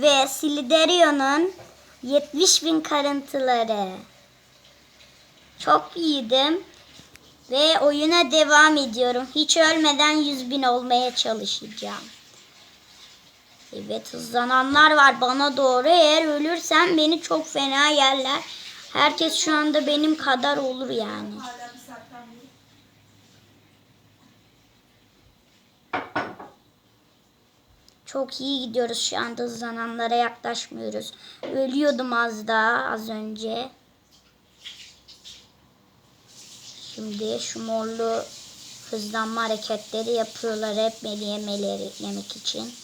Ve Sliderio'nun 70 bin karıntıları. Çok iyiydim. Ve oyuna devam ediyorum. Hiç ölmeden 100 bin olmaya çalışacağım. Evet hızlananlar var bana doğru. Eğer ölürsem beni çok fena yerler. Herkes şu anda benim kadar olur yani. Hala bir saatten beri. Çok iyi gidiyoruz şu anda hızlananlara yaklaşmıyoruz. Ölüyordum az daha az önce. Şimdi şu morlu hızlanma hareketleri yapıyorlar hep yemeleri yemek için.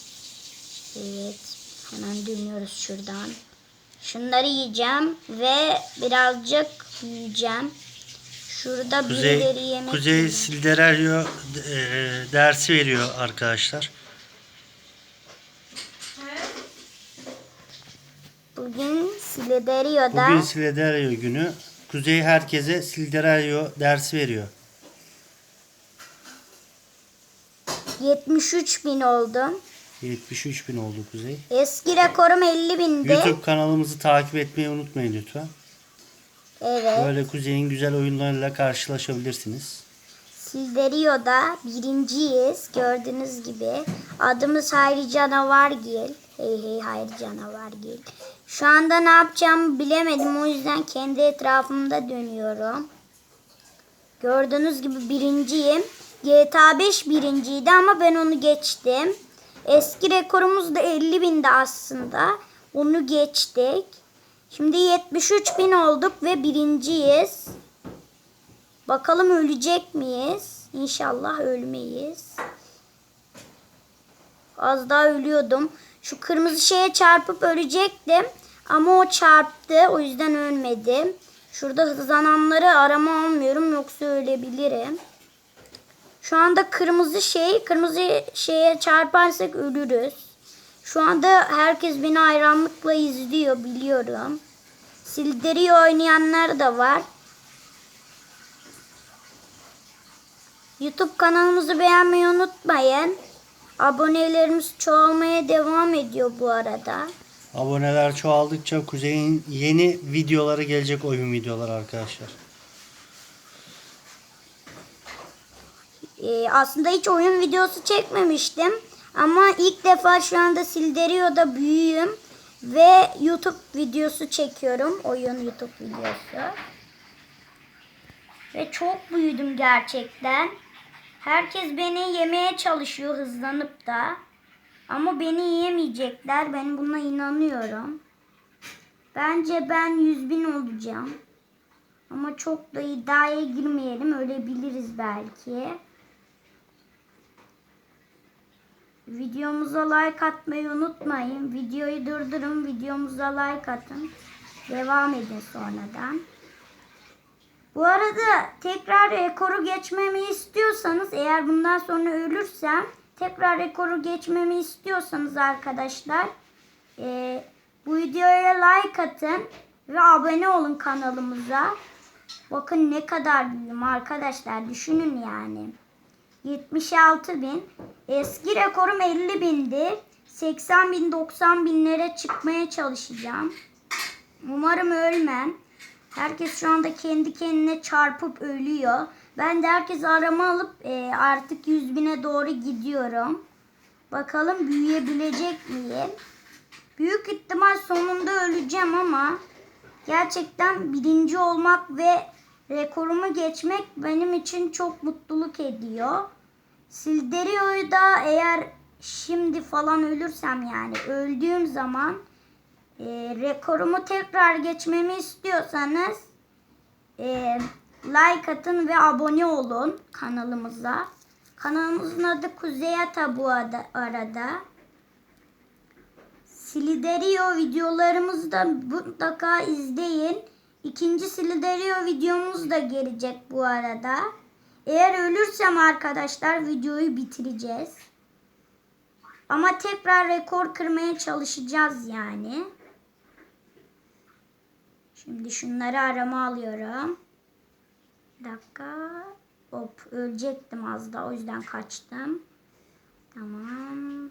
Evet hemen dönüyoruz şuradan. Şunları yiyeceğim ve birazcık yiyeceğim. Şurada birileri Kuzey, yemek Kuzey. Silderaryo e, dersi veriyor arkadaşlar. Bugün Silderio'da Bugün Silderaryo günü. Kuzey herkese Silderaryo dersi veriyor. 73 bin oldum. 73 bin oldu Kuzey. Eski rekorum 50 bindi. YouTube kanalımızı takip etmeyi unutmayın lütfen. Evet. Böyle Kuzey'in güzel oyunlarıyla karşılaşabilirsiniz. Silderio'da birinciyiz. Gördüğünüz gibi. Adımız Hayri Canavargil. Hey hey Hayri Canavargil. Şu anda ne yapacağımı bilemedim. O yüzden kendi etrafımda dönüyorum. Gördüğünüz gibi birinciyim. GTA 5 birinciydi ama ben onu geçtim. Eski rekorumuz da 50 bindi aslında. Onu geçtik. Şimdi 73 bin olduk ve birinciyiz. Bakalım ölecek miyiz? İnşallah ölmeyiz. Az daha ölüyordum. Şu kırmızı şeye çarpıp ölecektim. Ama o çarptı. O yüzden ölmedim. Şurada hızlananları arama almıyorum. Yoksa ölebilirim. Şu anda kırmızı şey, kırmızı şeye çarparsak ölürüz. Şu anda herkes beni hayranlıkla izliyor biliyorum. Sildiriyor oynayanlar da var. YouTube kanalımızı beğenmeyi unutmayın. Abonelerimiz çoğalmaya devam ediyor bu arada. Aboneler çoğaldıkça Kuzey'in yeni videoları gelecek oyun videoları arkadaşlar. Ee, aslında hiç oyun videosu çekmemiştim. Ama ilk defa şu anda Silderio'da büyüğüm. Ve YouTube videosu çekiyorum. Oyun YouTube videosu. Ve çok büyüdüm gerçekten. Herkes beni yemeye çalışıyor hızlanıp da. Ama beni yiyemeyecekler. Ben buna inanıyorum. Bence ben 100 bin olacağım. Ama çok da iddiaya girmeyelim. Ölebiliriz belki. Videomuza like atmayı unutmayın. Videoyu durdurun. Videomuza like atın. Devam edin sonradan. Bu arada tekrar rekoru geçmemi istiyorsanız eğer bundan sonra ölürsem tekrar rekoru geçmemi istiyorsanız arkadaşlar eee, bu videoya like atın ve abone olun kanalımıza. Bakın ne kadar büyüğüm arkadaşlar düşünün yani. 76 bin. Eski rekorum 50 bindi. 80 bin 90 binlere çıkmaya çalışacağım. Umarım ölmem. Herkes şu anda kendi kendine çarpıp ölüyor. Ben de herkes arama alıp e, artık 100 bine doğru gidiyorum. Bakalım büyüyebilecek miyim? Büyük ihtimal sonunda öleceğim ama gerçekten birinci olmak ve rekorumu geçmek benim için çok mutluluk ediyor. Silderio'yu da eğer şimdi falan ölürsem yani öldüğüm zaman e, rekorumu tekrar geçmemi istiyorsanız e, like atın ve abone olun kanalımıza. Kanalımızın adı Kuzey Ata bu ada- arada. Sliderio videolarımızı da mutlaka izleyin. İkinci Sliderio videomuz da gelecek bu arada. Eğer ölürsem arkadaşlar videoyu bitireceğiz. Ama tekrar rekor kırmaya çalışacağız yani. Şimdi şunları arama alıyorum. Bir dakika. Hop ölecektim az da o yüzden kaçtım. Tamam.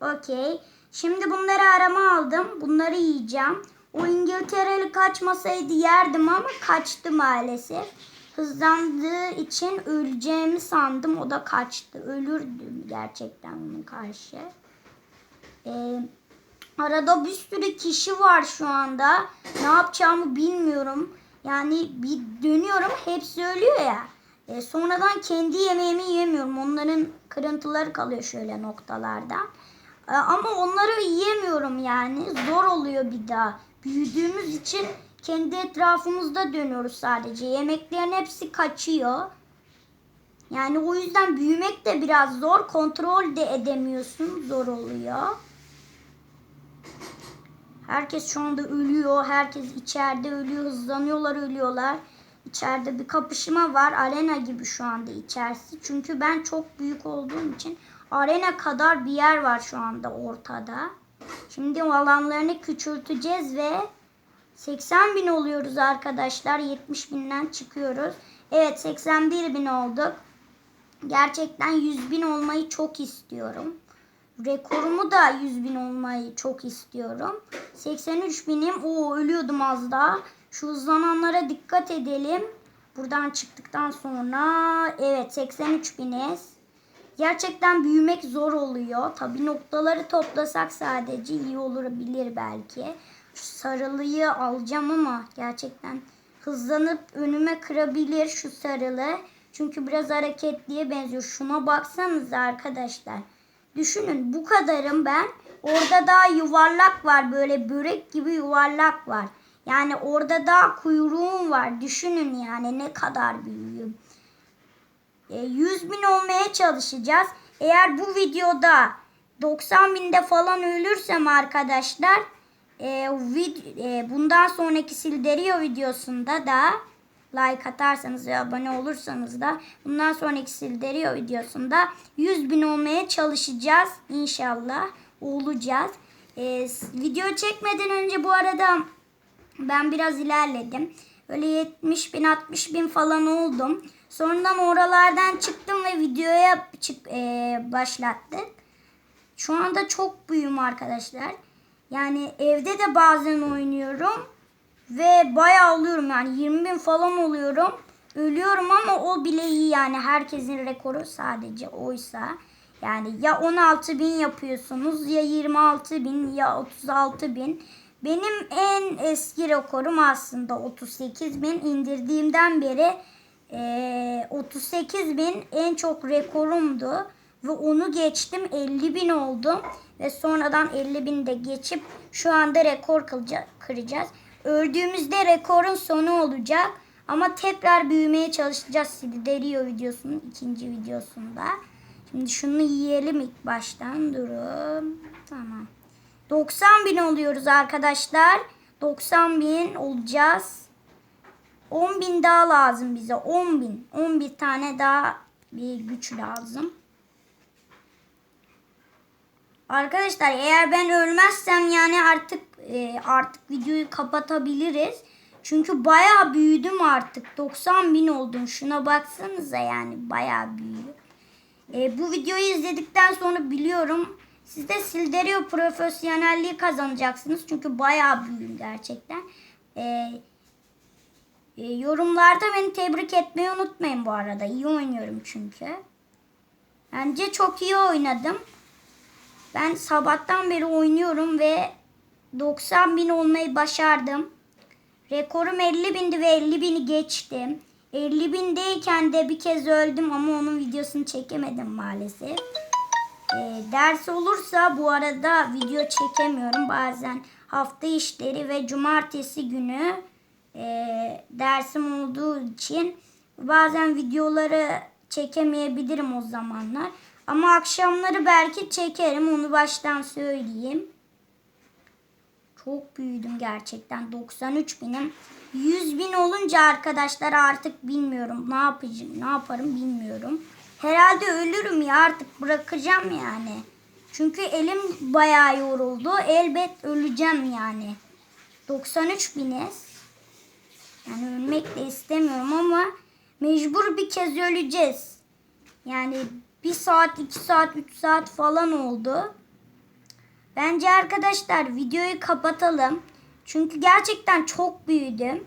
Okey. Şimdi bunları arama aldım. Bunları yiyeceğim. O İngiltereli kaçmasaydı yerdim ama kaçtı maalesef. Hızlandığı için öleceğimi sandım. O da kaçtı. Ölürdüm gerçekten onun karşı. Ee, arada bir sürü kişi var şu anda. Ne yapacağımı bilmiyorum. Yani bir dönüyorum hepsi ölüyor ya. E, sonradan kendi yemeğimi yiyemiyorum. Onların kırıntıları kalıyor şöyle noktalarda. E, ama onları yiyemiyorum yani. Zor oluyor bir daha. Büyüdüğümüz için kendi etrafımızda dönüyoruz sadece. Yemeklerin hepsi kaçıyor. Yani o yüzden büyümek de biraz zor. Kontrol de edemiyorsun. Zor oluyor. Herkes şu anda ölüyor. Herkes içeride ölüyor. Hızlanıyorlar, ölüyorlar. İçeride bir kapışma var. Arena gibi şu anda içerisi. Çünkü ben çok büyük olduğum için arena kadar bir yer var şu anda ortada. Şimdi o alanlarını küçülteceğiz ve 80 bin oluyoruz arkadaşlar. 70 binden çıkıyoruz. Evet 81 bin olduk. Gerçekten 100 bin olmayı çok istiyorum. Rekorumu da 100 bin olmayı çok istiyorum. 83 binim. Oo ölüyordum az daha. Şu hızlananlara dikkat edelim. Buradan çıktıktan sonra evet 83 biniz. Gerçekten büyümek zor oluyor. Tabi noktaları toplasak sadece iyi olabilir belki. Şu sarılıyı alacağım ama gerçekten hızlanıp önüme kırabilir şu sarılı. Çünkü biraz hareketliye benziyor. Şuna baksanıza arkadaşlar. Düşünün bu kadarım ben. Orada daha yuvarlak var. Böyle börek gibi yuvarlak var. Yani orada daha kuyruğum var. Düşünün yani ne kadar büyüğüm. E, 100 bin olmaya çalışacağız. Eğer bu videoda 90 binde falan ölürsem arkadaşlar e, vid- e, bundan sonraki Silderio videosunda da like atarsanız ve abone olursanız da bundan sonraki Silderio videosunda 100 bin olmaya çalışacağız. İnşallah olacağız. E, s- video çekmeden önce bu arada ben biraz ilerledim. Öyle 70 bin 60 bin falan oldum. Sonradan oralardan çıktım ve videoya çık, e, başlattık. Şu anda çok büyüğüm arkadaşlar. Yani evde de bazen oynuyorum. Ve bayağı oluyorum yani 20 bin falan oluyorum. Ölüyorum ama o bile iyi yani herkesin rekoru sadece oysa. Yani ya 16 bin yapıyorsunuz ya 26 bin ya 36 bin. Benim en eski rekorum aslında 38 bin indirdiğimden beri eee 38 bin en çok rekorumdu. Ve onu geçtim 50 bin oldum. Ve sonradan 50 bin de geçip şu anda rekor kıracağız. Öldüğümüzde rekorun sonu olacak. Ama tekrar büyümeye çalışacağız Siderio videosunun ikinci videosunda. Şimdi şunu yiyelim ilk baştan. Durun. Tamam. 90 bin oluyoruz arkadaşlar. 90 bin olacağız. 10 bin daha lazım bize. 10 bin. 11 tane daha bir güç lazım. Arkadaşlar eğer ben ölmezsem yani artık e, artık videoyu kapatabiliriz. Çünkü bayağı büyüdüm artık. 90 bin oldum. Şuna baksanıza yani bayağı büyüdüm. E, bu videoyu izledikten sonra biliyorum siz de Silderio profesyonelliği kazanacaksınız. Çünkü bayağı büyüdüm gerçekten. E, e, yorumlarda beni tebrik etmeyi unutmayın bu arada. İyi oynuyorum çünkü. Bence çok iyi oynadım. Ben sabahtan beri oynuyorum ve 90 bin olmayı başardım. Rekorum 50 bindi ve 50 bini geçtim. 50 bindeyken de bir kez öldüm ama onun videosunu çekemedim maalesef. Ee, ders olursa bu arada video çekemiyorum. Bazen hafta işleri ve cumartesi günü e, dersim olduğu için bazen videoları çekemeyebilirim o zamanlar. Ama akşamları belki çekerim onu baştan söyleyeyim. Çok büyüdüm gerçekten 93 binim. 100 bin olunca arkadaşlar artık bilmiyorum ne yapacağım ne yaparım bilmiyorum. Herhalde ölürüm ya artık bırakacağım yani. Çünkü elim bayağı yoruldu. Elbet öleceğim yani. 93 biniz. Yani ölmek de istemiyorum ama mecbur bir kez öleceğiz. Yani bir saat, iki saat, üç saat falan oldu. Bence arkadaşlar videoyu kapatalım. Çünkü gerçekten çok büyüdüm.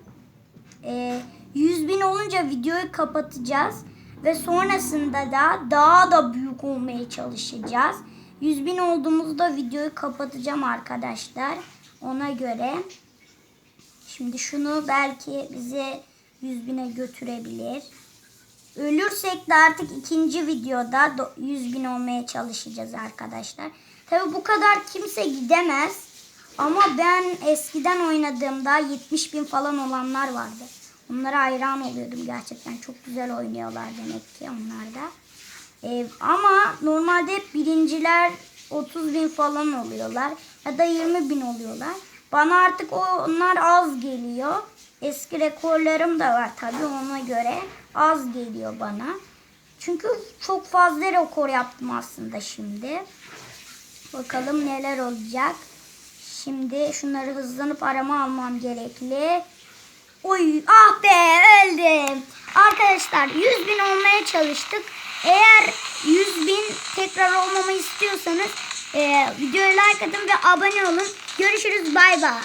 Ee, 100 bin olunca videoyu kapatacağız. Ve sonrasında da daha da büyük olmaya çalışacağız. 100 bin olduğumuzda videoyu kapatacağım arkadaşlar. Ona göre. Şimdi şunu belki bize 100 bine götürebilir. Ölürsek de artık ikinci videoda do- 100 bin olmaya çalışacağız arkadaşlar. Tabi bu kadar kimse gidemez. Ama ben eskiden oynadığımda 70 bin falan olanlar vardı. Onlara hayran oluyordum gerçekten. Çok güzel oynuyorlar demek ki onlar da. Ee, ama normalde birinciler 30 bin falan oluyorlar. Ya da 20 bin oluyorlar. Bana artık onlar az geliyor. Eski rekorlarım da var tabii ona göre. Az geliyor bana. Çünkü çok fazla rekor yaptım aslında şimdi. Bakalım neler olacak. Şimdi şunları hızlanıp arama almam gerekli. Oy ah be öldüm. Arkadaşlar 100 bin olmaya çalıştık. Eğer 100 bin tekrar olmamı istiyorsanız e, videoya like atın ve abone olun. Görüşürüz bay bay.